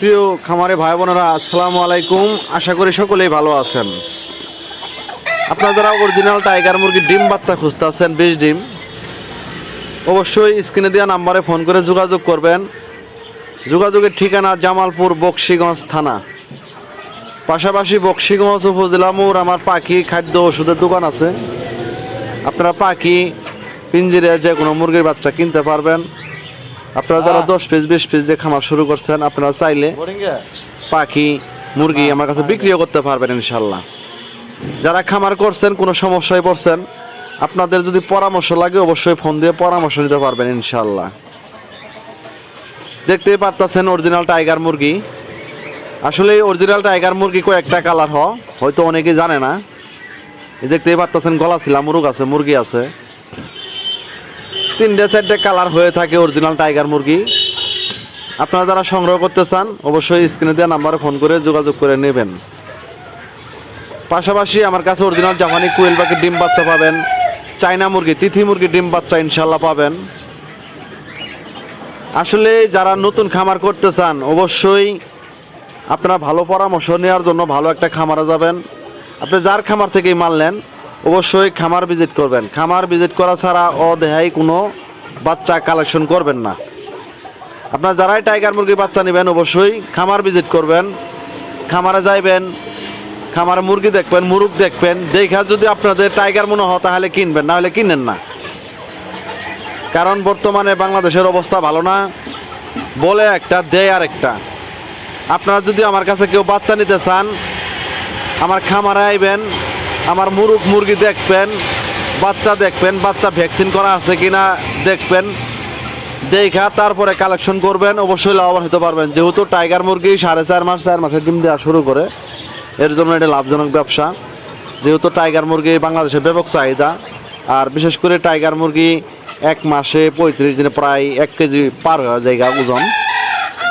প্রিয় খামারে ভাই বোনেরা, আসসালামু আলাইকুম। আশা করি সকলেই ভালো আছেন। আপনারা যারা অরিজিনাল টাইগার মুরগির ডিম বাচ্চা খুঁজতে আছেন বিশ ডিম, অবশ্যই স্ক্রিনে দেওয়া নাম্বারে ফোন করে যোগাযোগ করবেন। যোগাযোগের ঠিকানা জামালপুর, বক্সিগঞ্জ থানা। পাশাপাশি বক্সিগঞ্জ উপজেলা মোড়, আমার পাখি খাদ্য ওষুধের দোকান আছে। আপনারা পাখি, পিঞ্জিরে যে কোনো মুরগির বাচ্চা কিনতে পারবেন। আপনারা যারা দশ পিস বিশ পিস দিয়ে খামার শুরু করছেন আপনারা চাইলে পাখি মুরগি আমার কাছে বিক্রিও করতে পারবেন ইনশাল্লাহ যারা খামার করছেন কোনো সমস্যায় পড়ছেন আপনাদের যদি পরামর্শ লাগে অবশ্যই ফোন দিয়ে পরামর্শ নিতে পারবেন ইনশাল্লাহ দেখতেই পারতেছেন অরিজিনাল টাইগার মুরগি। আসলে অরিজিনাল টাইগার মুরগি কয়েকটা কালার হ হয়তো অনেকে জানে না। দেখতেই পারতেছেন গলা ছিলা মুরগ আছে মুরগি আছে। তিনটে চারটে কালার হয়ে থাকে অরিজিনাল টাইগার মুরগি। আপনারা যারা সংগ্রহ করতে চান, অবশ্যই স্ক্রিনে দেওয়া নাম্বারে ফোন করে যোগাযোগ করে নেবেন। পাশাপাশি আমার কাছে অরিজিনাল জাপানি কুয়েল পাখির ডিম বাচ্চা পাবেন, চায়না মুরগি, তিথি মুরগির ডিম বাচ্চা ইনশাল্লাহ পাবেন। আসলে যারা নতুন খামার করতে চান, অবশ্যই আপনারা ভালো পরামর্শ নেওয়ার জন্য ভালো একটা খামারে যাবেন। আপনি যার খামার থেকেই মাল নেন অবশ্যই খামার ভিজিট করবেন। খামার ভিজিট করা ছাড়া অদেহাই কোনো বাচ্চা কালেকশন করবেন না। আপনার যারাই টাইগার মুরগির বাচ্চা নেবেন, অবশ্যই খামার ভিজিট করবেন। খামারে যাইবেন, খামারে মুরগি দেখবেন মুরগ দেখবেন, দেখা যদি আপনাদের টাইগার মনে হয় তাহলে কিনবেন, না হলে কিনেন না। কারণ বর্তমানে বাংলাদেশের অবস্থা ভালো না। বলে একটা, দেয় আর একটা আপনারা যদি আমার কাছে কেউ বাচ্চা নিতে চান, আমার খামারে আইবেন আমার মুরগ মুরগি দেখবেন, বাচ্চা দেখবেন, বাচ্চা ভ্যাকসিন করা আছে কিনা দেখবেন। দেখা, তারপরে কালেকশন করবেন, অবশ্যই লাভবান হতে পারবেন। যেহেতু টাইগার মুরগি সাড়ে চার মাস, চার মাসের ডিম দেওয়া শুরু করে, এর জন্য এটা লাভজনক ব্যবসা। যেহেতু টাইগার মুরগি বাংলাদেশে ব্যাপক চাহিদা, আর বিশেষ করে টাইগার মুরগি এক মাসে পঁয়ত্রিশ দিনে প্রায় এক কেজি পার হওয়া জায়গা ওজন।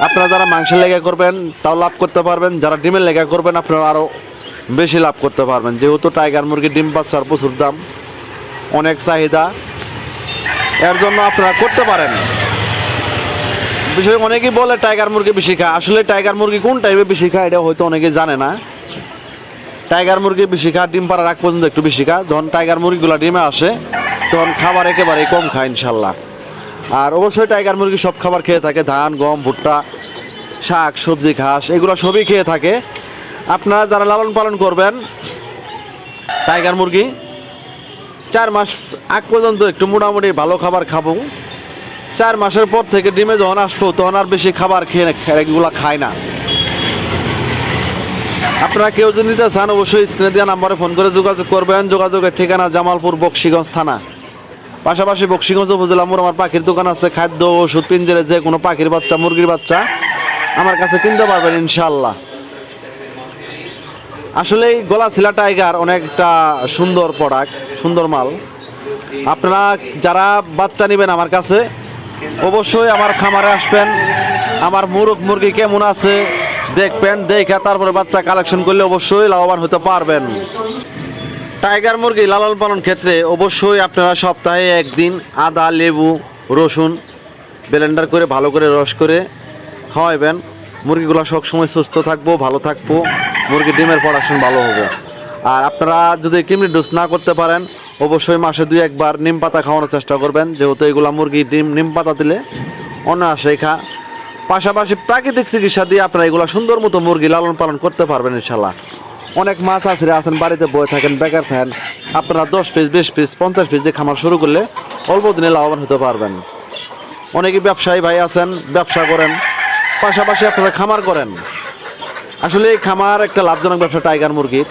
আপনারা যারা মাংসের লেগা করবেন, তাও লাভ করতে পারবেন। যারা ডিমের লেগা করবেন, আপনারা আরও বেশি লাভ করতে পারবেন। যেহেতু টাইগার মুরগির ডিম বাচ্চার প্রচুর দাম, অনেক চাহিদা। এর জন্য আপনারা করতে পারেন। বিষয় অনেকেই বলে টাইগার মুরগি বেশি খায়। আসলে টাইগার মুরগি কোন টাইপে বেশি খায়, এটা হয়তো অনেকে জানে না। টাইগার মুরগি বেশি খায়, ডিম পাড়ার আগ পর্যন্ত একটু বেশি খায়। যখন টাইগার মুরগিগুলো ডিমে আসে, তখন খাবার একেবারেই কম খায় ইনশাল্লাহ আর অবশ্যই টাইগার মুরগি সব খাবার খেয়ে থাকে। ধান, গম, ভুট্টা, শাক, সবজি, ঘাস, এগুলো সবই খেয়ে থাকে। আপনারা যারা লালন পালন করবেন, টাইগার মুরগি, চার মাস আগ পর্যন্ত একটু মোটামুটি ভালো খাবার খাব। চার মাসের পর থেকে ডিমে যখন আসব, তখন আর বেশি খাবার খেয়ে এগুলো খায় না। আপনারা কেউ যদি নিতে চান, অবশ্যই স্ক্রিনে দেওয়া নাম্বারে ফোন করে যোগাযোগ করবেন। যোগাযোগের ঠিকানা জামালপুর বক্সিগঞ্জ থানা। পাশাপাশি বক্সিগঞ্জ উপজেলা মোড়, আমার পাখির দোকান আছে, খাদ্য, ওষুধ, পিঞ্জেরে যে কোনো পাখির বাচ্চা, মুরগির বাচ্চা। আমার কাছে কিনতে পারবেন ইনশাল্লাহ আসলে গলা শিলা টাইগার অনেকটা সুন্দর প্রোডাক্ট সুন্দর মাল। আপনারা যারা বাচ্চা নেবেন আমার কাছে, অবশ্যই আমার খামারে আসবেন। আমার মুরগ মুরগি কেমন আছে, দেখবেন, দেখা তারপরে বাচ্চা কালেকশন করলে অবশ্যই লাভবান হতে পারবেন। টাইগার মুরগি লালন পালন ক্ষেত্রে অবশ্যই আপনারা সপ্তাহে একদিন আদা, লেবু, রসুন ব্লেন্ডার করে, ভালো করে রস করে খাওয়াইবেন। মুরগিগুলো সবসময় সুস্থ থাকব, ভালো থাকব। মুরগি ডিমের প্রোডাকশন ভালো হবে। আর আপনারা যদি কিমরি ডোজ না করতে পারেন, অবশ্যই মাসে দুই একবার নিম পাতা খাওয়ানোর চেষ্টা করবেন। যেহেতু এগুলা মুরগি ডিম, নিম পাতা দিলে অনায়াসে খা। পাশাপাশি প্রাকৃতিক চিকিৎসা দিয়ে আপনারা এগুলা সুন্দর মতো মুরগি লালন পালন করতে পারবেন ইনশাল্লাহ অনেক মাছ আছে আছেন বাড়িতে বয়ে থাকেন, বেকার থাকেন। আপনারা দশ পিস বিশ পিস পঞ্চাশ পিস দিয়ে খামার শুরু করলে অল্প দিনে লাভবান হতে পারবেন। অনেকে ব্যবসায়ী ভাই আছেন, ব্যবসা করেন, পাশাপাশি আপনারা খামার করেন। আসলে খামার একটা লাভজনক ব্যবসা, টাইগার মুরগির।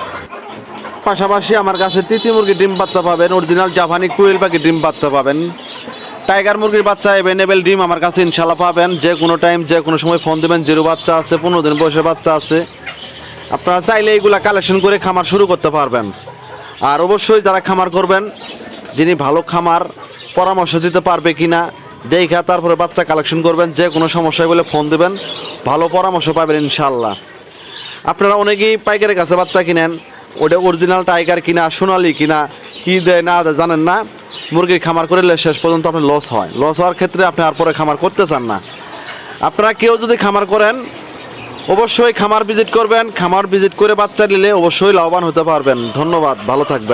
পাশাপাশি আমার কাছে তিতি মুরগির ডিম বাচ্চা পাবেন, অরিজিনাল জাপানি কুয়েল পাখি ডিম বাচ্চা পাবেন। টাইগার মুরগির বাচ্চা এভেলেবেল ডিম আমার কাছে ইনশাল্লাহ পাবেন, যে কোনো টাইম যে কোনো সময় ফোন দেবেন, জিরো বাচ্চা আছে, পনেরো দিন বয়সের বাচ্চা আছে। আপনারা চাইলে এইগুলা কালেকশন করে খামার শুরু করতে পারবেন। আর অবশ্যই যারা খামার করবেন, যিনি ভালো খামার পরামর্শ দিতে পারবে কি না দেখা তারপরে বাচ্চা কালেকশন করবেন, যে কোনো সমস্যায় বলে ফোন দেবেন, ভালো পরামর্শ পাবেন ইনশাল্লাহ আপনারা অনেকেই পাইকারের কাছে বাচ্চা কিনেন, ওটা অরিজিনাল টাইগার কিনা, সোনালি কিনা, কী দেয় না দেয় জানেন না, মুরগির খামার করলে শেষ পর্যন্ত আপনার লস হয়। লস হওয়ার ক্ষেত্রে আপনি আর পরে খামার করতে চান না। আপনারা কেউ যদি খামার করেন, অবশ্যই খামার ভিজিট করবেন, খামার ভিজিট করে বাচ্চা নিলে অবশ্যই লাভবান হতে পারবেন। ধন্যবাদ, ভালো থাকবেন।